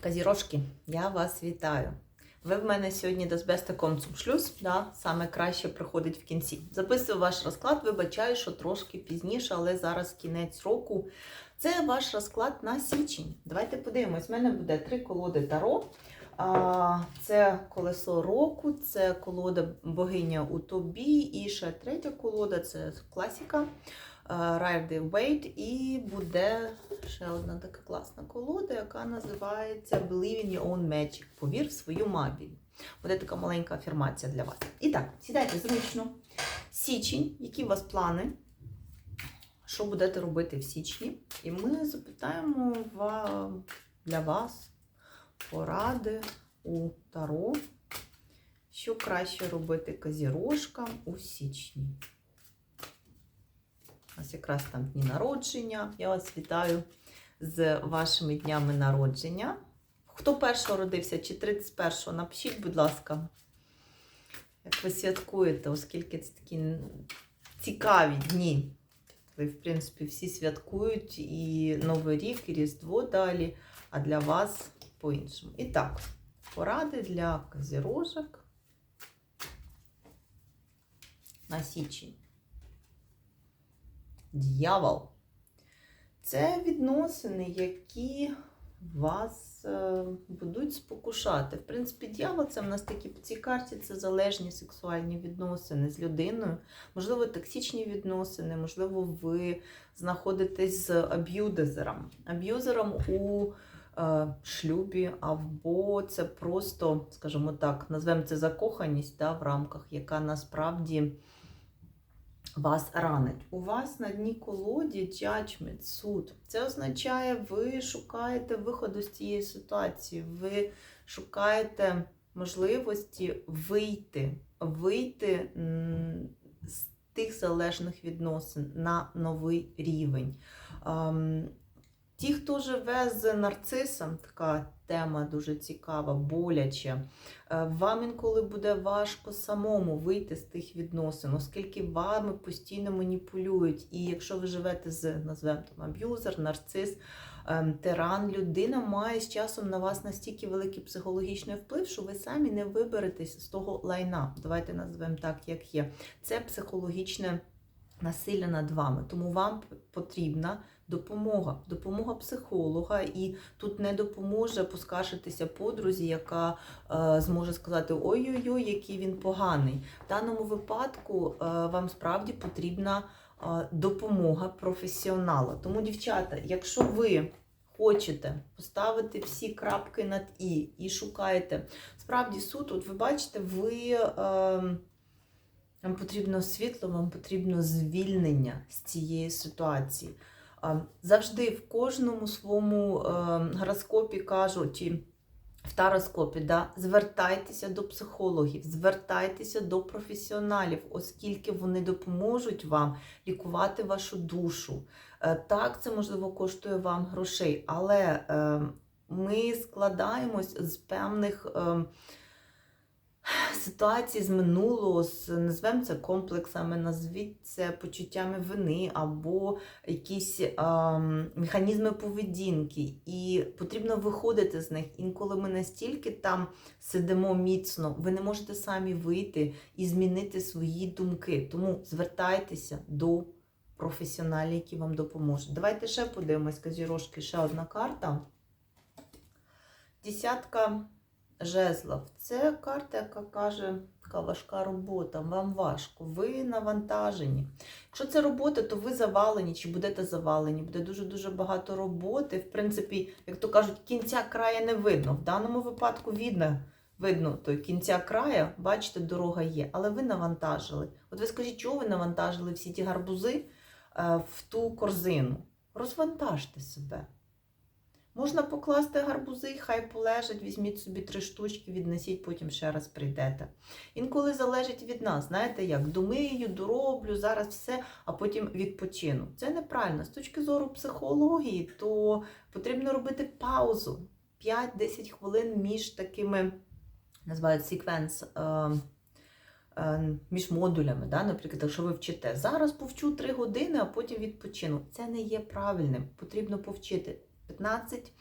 Казірошки, я вас вітаю. Ви в мене сьогодні до Збестиком шлюз, да, саме краще приходить в кінці. Записую ваш розклад, вибачаю, що трошки пізніше, але зараз кінець року. Це ваш розклад на січень. Давайте подивимось. У мене буде три колоди Таро. Це колесо року, це колода богиня у тобі, і ще третя колода це класіка. Rider Waite, і буде ще одна така класна колода, яка називається Believe in your own magic. Повір в свою магію. Буде така маленька афірмація для вас. І так, сідайте зручно. Січень, які у вас плани? Що будете робити в січні? І ми запитаємо для вас поради у Таро, що краще робити казірожкам у січні. Нас якраз там дні народження. Я вас вітаю з вашими днями народження. Хто першого родився чи 31-го, напишіть, будь ласка, як ви святкуєте, оскільки це такі цікаві дні. В принципі, всі святкують і Новий рік, і Різдво далі, а для вас по-іншому. І так, поради для казірожок на січень. Д'явол. Це відносини, які вас е, будуть спокушати. В принципі, дьявол це в нас такі по цій карті це залежні сексуальні відносини з людиною. Можливо, токсичні відносини, можливо, ви знаходитесь з аб'юдезером. Аб'юзером у е, шлюбі, або це просто, скажімо так, назвемо це закоханість да, в рамках, яка насправді вас ранить. У вас на дні колоді judgment, суд. Це означає, ви шукаєте виходу з цієї ситуації, ви шукаєте можливості вийти, вийти з тих залежних відносин на новий рівень. Ті, хто живе з нарцисом, така тема дуже цікава, боляча. Е, вам інколи буде важко самому вийти з тих відносин, оскільки вами постійно маніпулюють. І якщо ви живете з назвемо там аб'юзер, нарцис, ем, тиран, людина має з часом на вас настільки великий психологічний вплив, що ви самі не виберетесь з того лайна. Давайте назвемо так, як є. Це психологічне насилля над вами. Тому вам потрібна допомога, допомога психолога, і тут не допоможе поскаржитися подрузі, яка е, зможе сказати: ой-ой-ой, який він поганий. В даному випадку е, вам справді потрібна е, допомога професіонала. Тому, дівчата, якщо ви хочете поставити всі крапки над І і шукаєте справді суд, от ви бачите, ви. Е, вам потрібно світло, вам потрібно звільнення з цієї ситуації. Завжди в кожному своєму гороскопі кажуть, в тароскопі, да, звертайтеся до психологів, звертайтеся до професіоналів, оскільки вони допоможуть вам лікувати вашу душу. Е, так, це можливо коштує вам грошей, але ем, ми складаємось з певних. Ем, ситуації з минулого, з назвемо це комплексами, назвіть це почуттями вини або якісь а, механізми поведінки. І потрібно виходити з них. Інколи ми настільки там сидимо міцно, ви не можете самі вийти і змінити свої думки. Тому звертайтеся до професіоналів, які вам допоможуть. Давайте ще подивимось, казірошки, ще одна карта. Десятка жезлов. Це карта, яка каже, така важка робота, вам важко, ви навантажені. Якщо це робота, то ви завалені чи будете завалені, буде дуже-дуже багато роботи. В принципі, як то кажуть, кінця края не видно. В даному випадку видно. Видно, то кінця края, бачите, дорога є, але ви навантажили. От ви скажіть, чого ви навантажили всі ті гарбузи е, в ту корзину? Розвантажте себе. Можна покласти гарбузи, хай полежать, візьміть собі три штучки, віднесіть, потім ще раз прийдете. Інколи залежить від нас, знаєте, як домию, дороблю, зараз все, а потім відпочину. Це неправильно. З точки зору психології, то потрібно робити паузу 5-10 хвилин між такими, називають секвенс. Між модулями, да? наприклад, якщо ви вчите, зараз повчу 3 години, а потім відпочину. Це не є правильним. Потрібно повчити 15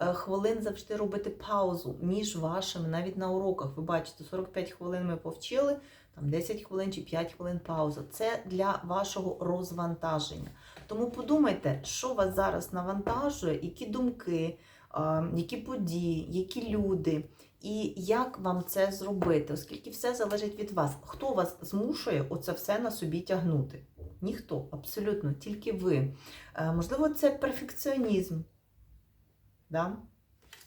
е, хвилин завжди робити паузу між вашими, навіть на уроках. Ви бачите, 45 хвилин ми повчили, там 10 хвилин чи 5 хвилин пауза. Це для вашого розвантаження. Тому подумайте, що вас зараз навантажує, які думки, е, які події, які люди, і як вам це зробити, оскільки все залежить від вас. Хто вас змушує оце все на собі тягнути? Ніхто, абсолютно, тільки ви. Е, Можливо, це перфекціонізм. Да?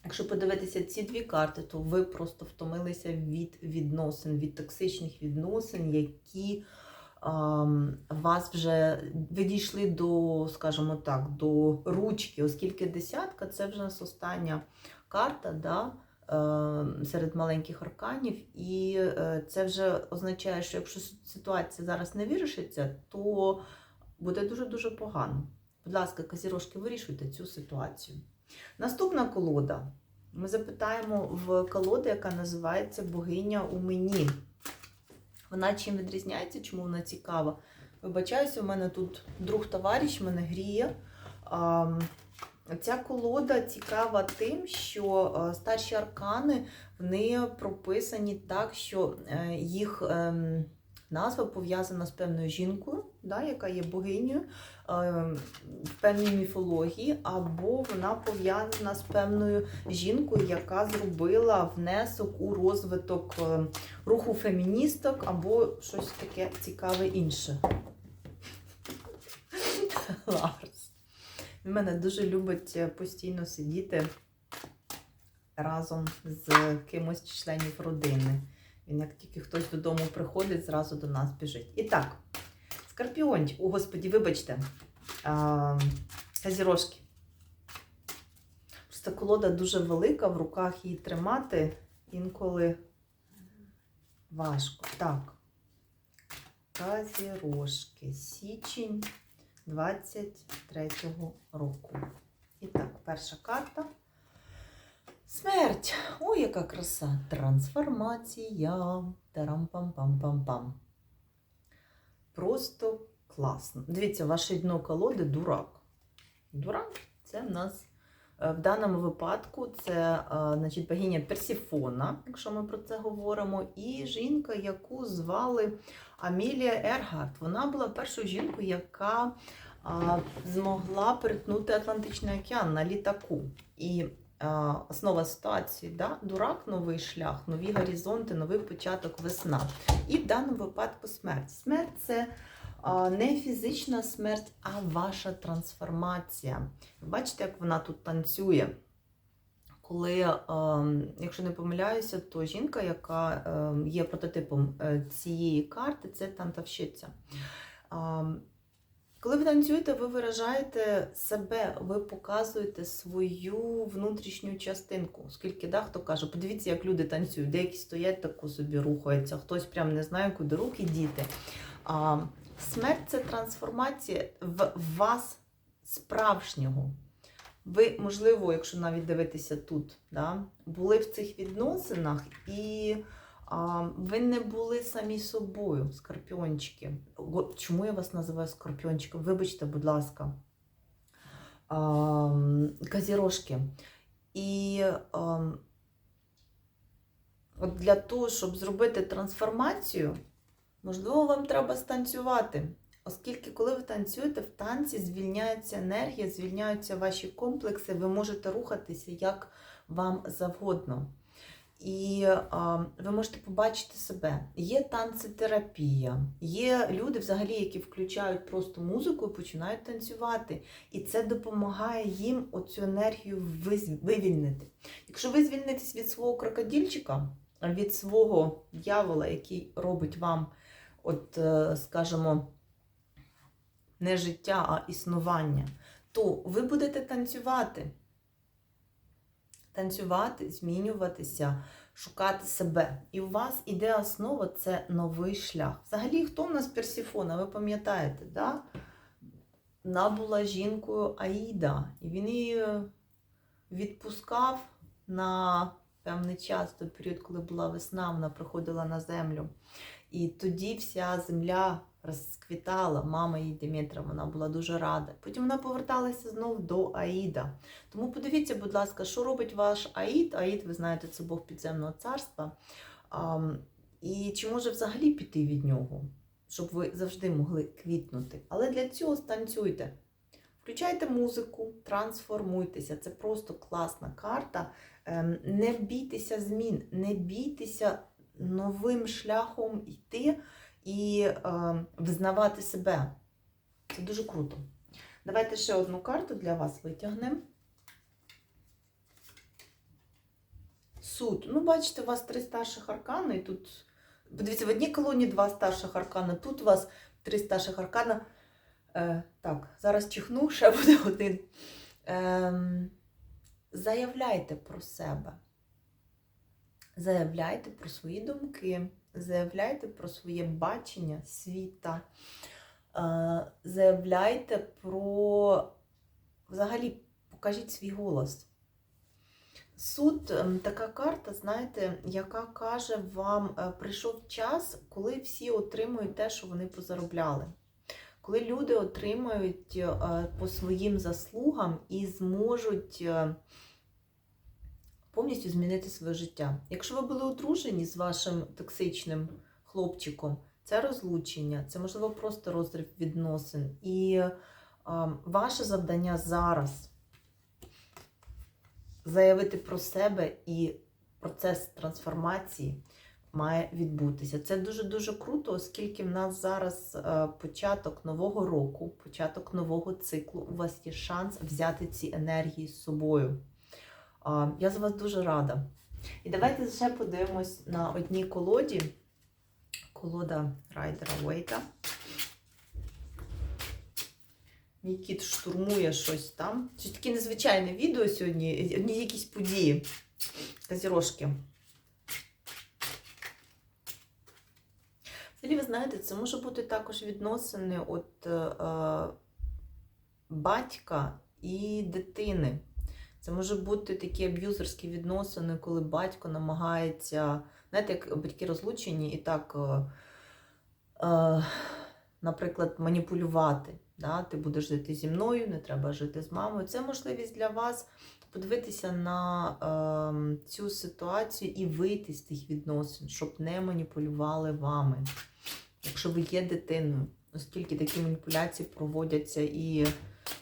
Якщо подивитися ці дві карти, то ви просто втомилися від відносин, від токсичних відносин, які ам, вас вже ви дійшли до, скажімо так, до ручки, оскільки десятка це вже нас остання карта да, е, серед маленьких арканів, і е, це вже означає, що якщо ситуація зараз не вирішиться, то буде дуже-дуже погано. Будь ласка, казірожки, вирішуйте цю ситуацію. Наступна колода. Ми запитаємо в колоди, яка називається Богиня у мені. Вона чим відрізняється, чому вона цікава? Вибачаюся, у мене тут друг товариш мене гріє. Ця колода цікава тим, що е, старші аркани вони прописані так, що е, їх ем, назва пов'язана з певною жінкою, да, яка є богинею е, в певній міфології, або вона пов'язана з певною жінкою, яка зробила внесок у розвиток е, руху феміністок, або щось таке цікаве інше. Ларс. Мене дуже любить е, постійно сидіти разом з кимось членів родини. Він, як тільки хтось додому приходить, зразу до нас біжить. І так, скорпіончик, о господі, вибачте, а, казірожки. Просто колода дуже велика, в руках її тримати інколи важко. Так. Казірожки. Січень 23-го року. І так, перша карта. Смерть. Ой, яка краса. Трансформація. Тарам-пам-пам-пам-пам. Просто класно. Дивіться, ваше дно колоди дурак. Дурак це в нас е, в даному випадку це е, значить, богиня Персіфона, якщо ми про це говоримо, і жінка, яку звали Амілія Ергард. Вона була першою жінкою, яка змогла перетнути Атлантичний океан на літаку. І основа ситуації да? дурак, новий шлях, нові горизонти, новий початок, весна. І в даному випадку смерть. Смерть це а, не фізична смерть, а ваша трансформація. Бачите, як вона тут танцює. Коли, е, якщо не помиляюся, то жінка, яка е, є прототипом е, цієї карти, це тантавщиця. Коли ви танцюєте, ви виражаєте себе, ви показуєте свою внутрішню частинку. Оскільки да, хто каже, подивіться, як люди танцюють, деякі стоять тако собі рухаються, хтось прям не знає, куди руки діти. А, смерть це трансформація в вас справжнього. Ви, можливо, якщо навіть дивитися тут, да, були в цих відносинах і ви не були самі собою, скорпіончики. Чому я вас називаю скорпіончиком? Вибачте, будь ласка. А. І от для того, щоб зробити трансформацію, можливо, вам треба станцювати. Оскільки, коли ви танцюєте, в танці звільняється енергія, звільняються ваші комплекси, ви можете рухатися як вам завгодно. І а, ви можете побачити себе. Є танцетерапія, є люди, взагалі, які включають просто музику і починають танцювати. І це допомагає їм оцю енергію вивільнити. Якщо ви звільнитесь від свого крокодильчика, від свого дьявола, який робить вам, от, е, скажімо, не життя, а існування, то ви будете танцювати. Танцювати, змінюватися, шукати себе. І у вас іде основа це новий шлях. Взагалі, хто в нас Персіфона? Ви пам'ятаєте, да? Вона жінкою Аїда, і він її відпускав на певний час, той період, коли була весна, вона приходила на землю. І тоді вся земля розквітала, мама її Димітра, вона була дуже рада. Потім вона поверталася знов до Аїда. Тому подивіться, будь ласка, що робить ваш Аїд. Аїд, ви знаєте, це Бог підземного царства. І чи може взагалі піти від нього, щоб ви завжди могли квітнути. Але для цього станцюйте. Включайте музику, трансформуйтеся. Це просто класна карта. Ем, Не бійтеся змін, не бійтеся новим шляхом йти і е, визнавати себе. Це дуже круто. Давайте ще одну карту для вас витягнемо. Суд. Ну, бачите, у вас три старших аркани, і тут. Подивіться, в одній колоні два старших аркана, тут у вас три старших аркана. Е, так, зараз чихну, ще буде один. Ем, заявляйте про себе. Заявляйте про свої думки, заявляйте про своє бачення світа, е, заявляйте про взагалі покажіть свій голос. Суд ем, така карта, знаєте, яка каже вам, е, прийшов час, коли всі отримують те, що вони позаробляли. Коли люди отримають е, по своїм заслугам і зможуть повністю змінити своє життя. Якщо ви були одружені з вашим токсичним хлопчиком, це розлучення, це можливо просто розрив відносин. І е, ваше завдання зараз заявити про себе і процес трансформації має відбутися. Це дуже-дуже круто, оскільки в нас зараз е, початок нового року, початок нового циклу. У вас є шанс взяти ці енергії з собою. Я за вас дуже рада. І давайте ще подивимось на одній колоді. Колода Райдера Уейта. Мій кіт штурмує щось там. Щось таке незвичайне відео сьогодні, одні якісь події. Казірошки. Взагалі, ви знаєте, це може бути також відносини от е, батька і дитини. Це може бути такі аб'юзерські відносини, коли батько намагається, знаєте, як батьки розлучені і так, е, е, наприклад, маніпулювати. Да? Ти будеш жити зі мною, не треба жити з мамою. Це можливість для вас подивитися на е, цю ситуацію і вийти з тих відносин, щоб не маніпулювали вами. Якщо ви є дитиною, оскільки такі маніпуляції проводяться і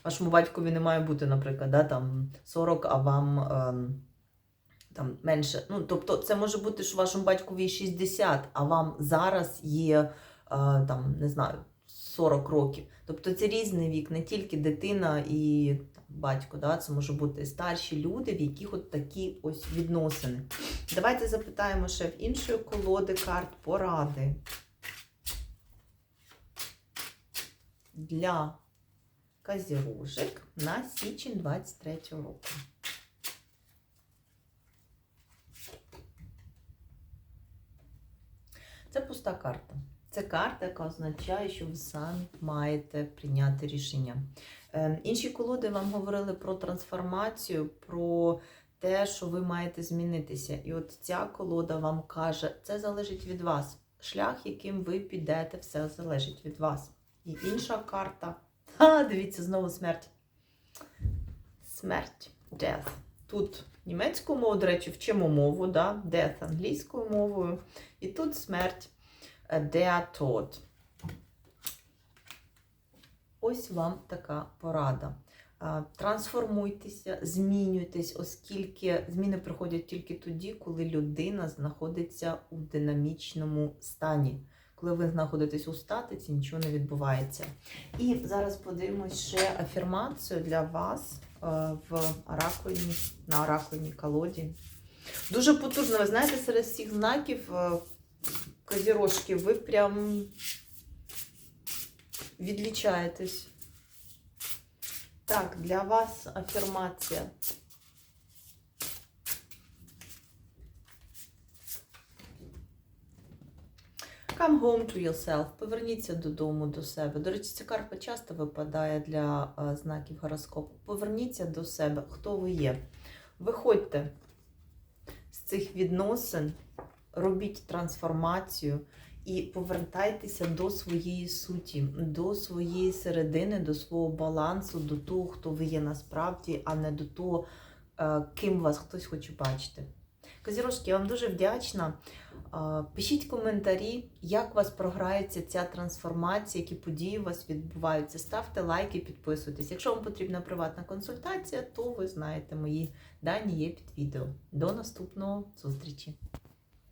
вашому батькові не має бути, наприклад, да, там 40, а вам е, там менше. Ну, Тобто, це може бути, що вашому батькові 60, а вам зараз є е, там, не знаю, 40 років. Тобто це різний вік, не тільки дитина і там, батько, да? це може бути старші люди, в яких от такі ось відносини. Давайте запитаємо ще в іншої колоди карт поради. Для казірожик на січень 23 року. Це пуста карта. Це карта, яка означає, що ви самі маєте прийняти рішення. Е, інші колоди вам говорили про трансформацію, про те, що ви маєте змінитися. І от ця колода вам каже, це залежить від вас. Шлях, яким ви підете, все залежить від вас. І інша карта. А, дивіться, знову смерть. Смерть. Death. Тут німецькою мовою, до речі, вчимо мову, да? Death англійською мовою. І тут смерть. Der Tod. Ось вам така порада. Трансформуйтеся, змінюйтесь, оскільки зміни приходять тільки тоді, коли людина знаходиться у динамічному стані. Коли ви знаходитесь у статиці, нічого не відбувається. І зараз подивимось ще афірмацію для вас в оракульній, на оракульній колоді. Дуже потужно, ви знаєте, серед всіх знаків козірожки, ви прям відлічаєтесь. Так, для вас афірмація. Come home to yourself. Поверніться додому до себе. До речі, ця карта часто випадає для а, знаків гороскопу. Поверніться до себе, хто ви є. Виходьте з цих відносин робіть трансформацію і повертайтеся до своєї суті, до своєї середини, до свого балансу, до того, хто ви є насправді, а не до того, е, ким вас хтось хоче бачити. Козірожки, я вам дуже вдячна. Пишіть коментарі, як у вас програється ця трансформація, які події у вас відбуваються. Ставте лайки, підписуйтесь. Якщо вам потрібна приватна консультація, то ви знаєте, мої дані є під відео. До наступного зустрічі!